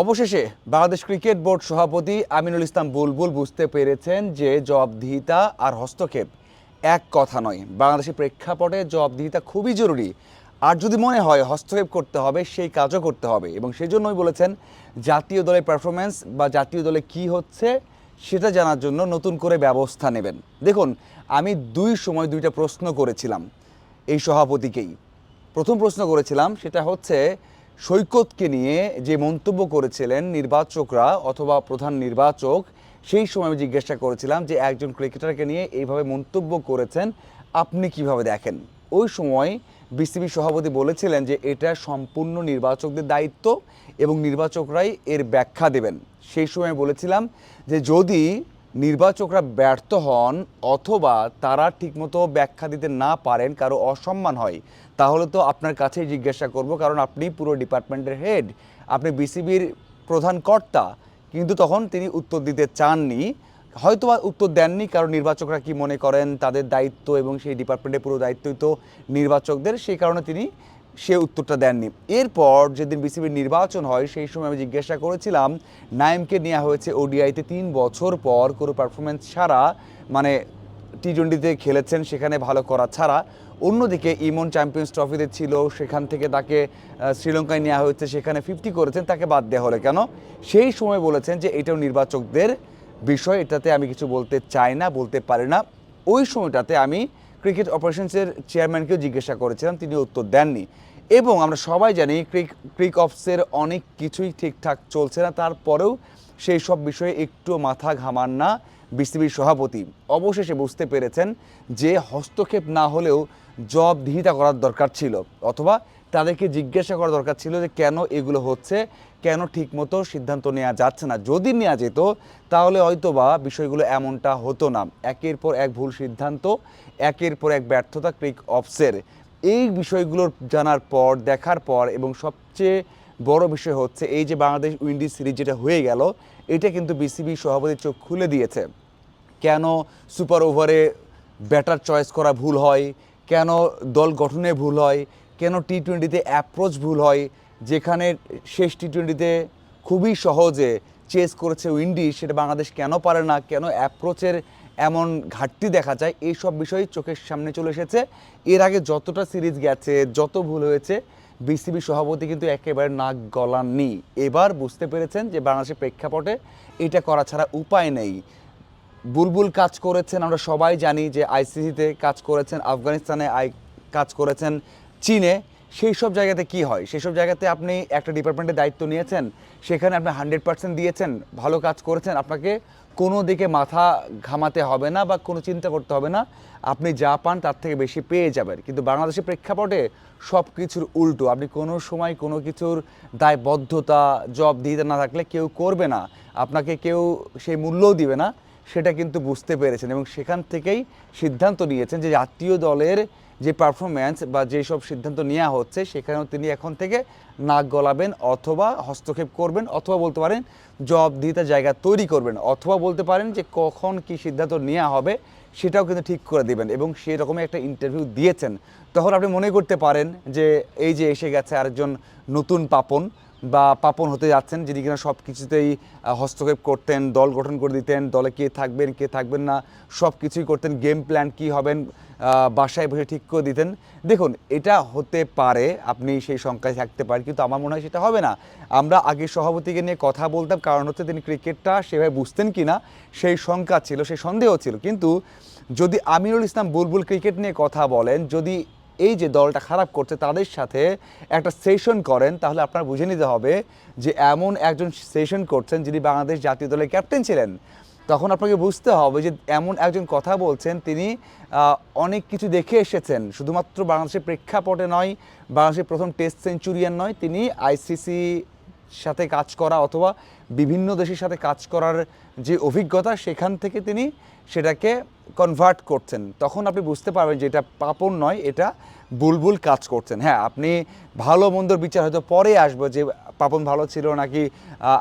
অবশেষে Bangladesh cricket board সভাপতি আমিনুল ইসলাম বুলবুল বুঝতে পেরেছেন যে জবাবদিহিতা আর হস্তক্ষেপ এক কথা নয়। বাংলাদেশের প্রেক্ষাপটে জবাবদিহিতা খুবই জরুরি। আর যদি মনে হয় হস্তক্ষেপ করতে হবে, সেই কাজও করতে হবে এবং সেই জন্যই বলেছেন জাতীয় দলের পারফরমেন্স বা জাতীয় দলে কি হচ্ছে সেটা জানার জন্য নতুন করে ব্যবস্থা নেবেন। দেখুন, আমি দুই সময় দুইটা প্রশ্ন করেছিলাম এই সভাপতিকেই। প্রথম প্রশ্ন করেছিলাম, সেটা হচ্ছে সৈকতকে নিয়ে যে মন্তব্য করেছিলেন নির্বাচকরা অথবা প্রধান নির্বাচক, সেই সময় আমি জিজ্ঞাসা করেছিলাম যে একজন ক্রিকেটারকে নিয়ে এইভাবে মন্তব্য করেছেন, আপনি কীভাবে দেখেন? ওই সময় বিসিবি সভাপতি বলেছিলেন যে এটা সম্পূর্ণ নির্বাচকদের দায়িত্ব এবং নির্বাচকরাই এর ব্যাখ্যা দেবেন। সেই সময় বলেছিলাম যে যদি নির্বাচকরা ব্যর্থ হন অথবা তারা ঠিকমতো ব্যাখ্যা দিতে না পারেন, কারও অসম্মান হয়, তাহলে তো আপনার কাছেই জিজ্ঞাসা করব, কারণ আপনি পুরো ডিপার্টমেন্টের হেড, আপনি বিসিবির প্রধান কর্তা, কিন্তু তখন তিনি উত্তর দিতে চাননি। হয়তো উত্তর দেননি, কারণ নির্বাচকরা কি মনে করেন, তাদের দায়িত্ব এবং সেই ডিপার্টমেন্টের পুরো দায়িত্বই তো নির্বাচকদের, সেই কারণে তিনি সে উত্তরটা দেননি। এরপর যেদিন বিসিবির নির্বাচন হয়, সেই সময় আমি জিজ্ঞাসা করেছিলাম, নাইমকে নেওয়া হয়েছে ওডিআইতে তিন বছর পর, কোনো পারফরমেন্স ছাড়া মানে টি টোয়েন্টিতে খেলেছেন, সেখানে ভালো করা ছাড়া। অন্যদিকে ইমন চ্যাম্পিয়ন্স ট্রফিতে ছিল, সেখান থেকে তাকে শ্রীলঙ্কায় নেওয়া হয়েছে, সেখানে ফিফটি করেছেন, তাকে বাদ দেওয়া হলো কেন? সেই সময় বলেছেন যে এটাও নির্বাচকদের বিষয়, এটাতে আমি কিছু বলতে চাই না, বলতে পারি না। ওই সময়টাতে আমি ক্রিকেট অপারেশনসের চেয়ারম্যানকেও জিজ্ঞাসা করেছিলাম, তিনি উত্তর দেননি। এবং আমরা সবাই জানি ক্রিক ক্রিক অফসের অনেক কিছুই ঠিকঠাক চলছে না, তারপরেও সেই সব বিষয়ে একটু মাথা ঘামান না বিসিবির সভাপতি। অবশেষে বুঝতে পেরেছেন যে হস্তক্ষেপ না হলেও জবাবদিহিতা করার দরকার ছিল, অথবা তাদেরকে জিজ্ঞাসা করা দরকার ছিল যে কেন এগুলো হচ্ছে, কেন ঠিকমতো সিদ্ধান্ত নেওয়া যাচ্ছে না। যদি নেওয়া যেত, তাহলে হয়তোবা বিষয়গুলো এমনটা হতো না। একের পর এক ভুল সিদ্ধান্ত, একের পর এক ব্যর্থতা ক্রিক অফসের এই বিষয়গুলো জানার পর, দেখার পর এবং সবচেয়ে বড় বিষয় হচ্ছে এই যে বাংলাদেশ উইন্ডিজ সিরিজ যেটা হয়ে গেল, এটা কিন্তু বিসিবি সভাপতির চোখ খুলে দিয়েছে। কেন সুপার ওভারে ব্যাটার চয়েস করা ভুল হয়? কেন দল গঠনে ভুল হয়? কেন টি টোয়েন্টিতে অ্যাপ্রোচ ভুল হয়? যেখানে শেষ টি টোয়েন্টিতে খুবই সহজে চেস করেছে উইন্ডিজ, সেটা বাংলাদেশ কেন পারে না? কেন অ্যাপ্রোচের এমন ঘাটতি দেখা যায় এই সব বিষয় চোখের সামনে চলে এসেছে। এর আগে যতটা সিরিজ গেছে, যত ভুল হয়েছে, বিসিবি সভাপতি কিন্তু একেবারে নাক গলাননি। এবার বুঝতে পেরেছেন যে বাংলাদেশের প্রেক্ষাপটে এটা করা ছাড়া উপায় নেই। বুলবুল কাজ করেছেন, আমরা সবাই জানি যে আইসিসিতে কাজ করেছেন, আফগানিস্তানে আই কাজ করেছেন, চীনে। সেই সব জায়গাতে কি হয়? সেই সব জায়গাতে আপনি একটা ডিপার্টমেন্টের দায়িত্ব নিয়েছেন, সেখানে আপনি হান্ড্রেড পার্সেন্ট দিয়েছেন, ভালো কাজ করেছেন, আপনাকে কোনো দিকে মাথা ঘামাতে হবে না বা কোনো চিন্তা করতে হবে না। আপনি যা পান তার থেকে বেশি পেয়ে যাবেন। কিন্তু বাংলাদেশের প্রেক্ষাপটে সব কিছুর উল্টো। আপনি কোনো সময় কোনো কিছুর দায়বদ্ধতা জব দিতে না থাকলে কেউ করবে না। আপনাকে কেউ সেই মূল্যও দিবে না। সেটা কিন্তু বুঝতে পেরেছেন এবং সেখান থেকেই সিদ্ধান্ত নিয়েছেন যে জাতীয় দলের যে পারফরম্যান্স বা যেসব সিদ্ধান্ত নেওয়া হচ্ছে, সেখানেও তিনি এখন থেকে নাক গলাবেন অথবা হস্তক্ষেপ করবেন অথবা বলতে পারেন জবাবদিহিতার জায়গা তৈরি করবেন অথবা বলতে পারেন যে কখন কি সিদ্ধান্ত নেওয়া হবে সেটাও কিন্তু ঠিক করে দিবেন এবং সেই রকমের একটা ইন্টারভিউ দিয়েছেন। তখন আপনি মনে করতে পারেন যে এই যে এসে গেছে আরেকজন নতুন পাপন বা পাপন হতে যাচ্ছেন, যিনি কিনা সব কিছুতেই হস্তক্ষেপ করতেন, দল গঠন করে দিতেন, দলে কে থাকবেন কে থাকবেন না সব কিছুই করতেন গেম প্ল্যান কী হবেন বাসায় বসে ঠিক করে দিতেন। দেখুন, এটা হতে পারে, আপনি সেই সংখ্যায় থাকতে পারেন, কিন্তু আমার মনে হয় সেটা হবে না। আমরা আগে সভাপতিকে নিয়ে কথা বলতাম, কারণ হচ্ছে তিনি ক্রিকেটটা সেভাবে বুঝতেন কি না সেই শঙ্কা ছিল, সেই সন্দেহ ছিল। কিন্তু যদি আমিরুল ইসলাম বুলবুল ক্রিকেট নিয়ে কথা বলেন, যদি এই যে দলটা খারাপ করছে তাদের সাথে একটা সেশন করেন, তাহলে আপনার বুঝে নিতে হবে যে এমন একজন সেশন করছেন যিনি বাংলাদেশ জাতীয় দলের ক্যাপ্টেন ছিলেন। তখন আপনাকে বুঝতে হবে যে এমন একজন কথা বলছেন, তিনি অনেক কিছু দেখে এসেছেন। শুধুমাত্র বাংলাদেশের প্রেক্ষাপটে নয়, বাংলাদেশের প্রথম টেস্ট সেঞ্চুরিয়ান নয়, তিনি আইসিসি সাথে কাজ করা অথবা বিভিন্ন দেশের সাথে কাজ করার যে অভিজ্ঞতা, সেখান থেকে তিনি সেটাকে কনভার্ট করছেন। তখন আপনি বুঝতে পারবেন যে এটা পাপন নয়, এটা বুলবুল কাজ করছেন। হ্যাঁ আপনি ভালো মন্দর বিচার হয়তো পরে আসব যে পাপন ভালো ছিল নাকি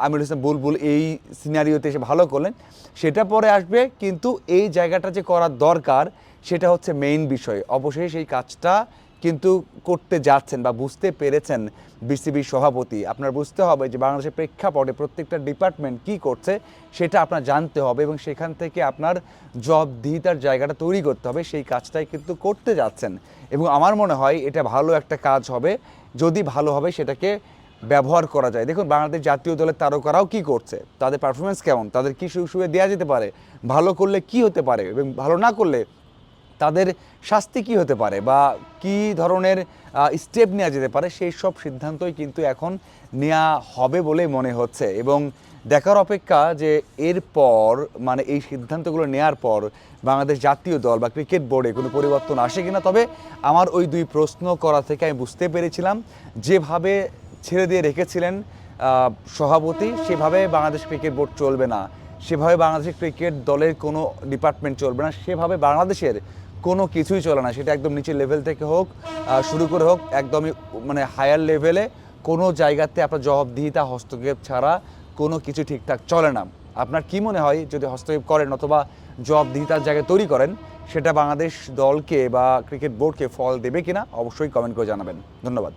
আমিরুল ইসলাম বুলবুল এই সিনারিওতে এসে ভালো করলেন। সেটা পরে আসবে, কিন্তু এই জায়গাটা যে করার দরকার, সেটা হচ্ছে মেইন বিষয়। অবশ্যই সেই কাজটা কিন্তু করতে যাচ্ছেন বা বুঝতে পেরেছেন বিসিবি সভাপতি। আপনার বুঝতে হবে যে বাংলাদেশের প্রেক্ষাপটে প্রত্যেকটা ডিপার্টমেন্ট কি করছে, সেটা আপনার জানতে হবে এবং সেখান থেকে আপনার জবাবদিহিতার জায়গাটা তৈরি করতে হবে। সেই কাজটাই কিন্তু করতে যাচ্ছেন। এবং আমার মনে হয় এটা ভালো একটা কাজ হবে। যদি ভালো হবে সেটাকে ব্যবহার করা যায়। দেখুন, বাংলাদেশ জাতীয় দলের তারকারাও কি করছে? তাদের পারফরমেন্স কেমন? তাদের কী সুযোগ সুবিধা দেওয়া যেতে পারে? ভালো করলে কি হতে পারে? এবং ভালো না করলে তাদের শাস্তি কি হতে পারে বা কি ধরনের স্টেপ নেওয়া যেতে পারে সেই সব সিদ্ধান্তই কিন্তু এখন নেওয়া হবে বলে মনে হচ্ছে। এবং দেখার অপেক্ষা যে এরপর মানে এই সিদ্ধান্তগুলো নেওয়ার পর বাংলাদেশ জাতীয় দল বা ক্রিকেট বোর্ডে কোনো পরিবর্তন আসে কিনা? তবে আমার ওই দুই প্রশ্ন করা থেকে আমি বুঝতে পেরেছিলাম, যেভাবে ছেড়ে দিয়ে রেখেছিলেন সভাপতি, সেভাবে বাংলাদেশ ক্রিকেট বোর্ড চলবে না। সেভাবে বাংলাদেশের ক্রিকেট দলের কোনো ডিপার্টমেন্ট চলবে না। সেভাবে বাংলাদেশের কোনো কিছুই চলে না। সেটা একদম নিচের লেভেল থেকে হোক শুরু করে হোক, একদমই মানে হায়ার লেভেলে কোনো জায়গাতে আপনার জবাবদিহিতা, হস্তক্ষেপ ছাড়া কোনো কিছু ঠিকঠাক চলে না। আপনার কি মনে হয়, যদি হস্তক্ষেপ করেন অথবা জবাবদিহিতার জায়গায় তৈরি করেন, সেটা বাংলাদেশ দলকে বা ক্রিকেট বোর্ডকে ফল দেবে কিনা, অবশ্যই কমেন্ট করে জানাবেন। ধন্যবাদ।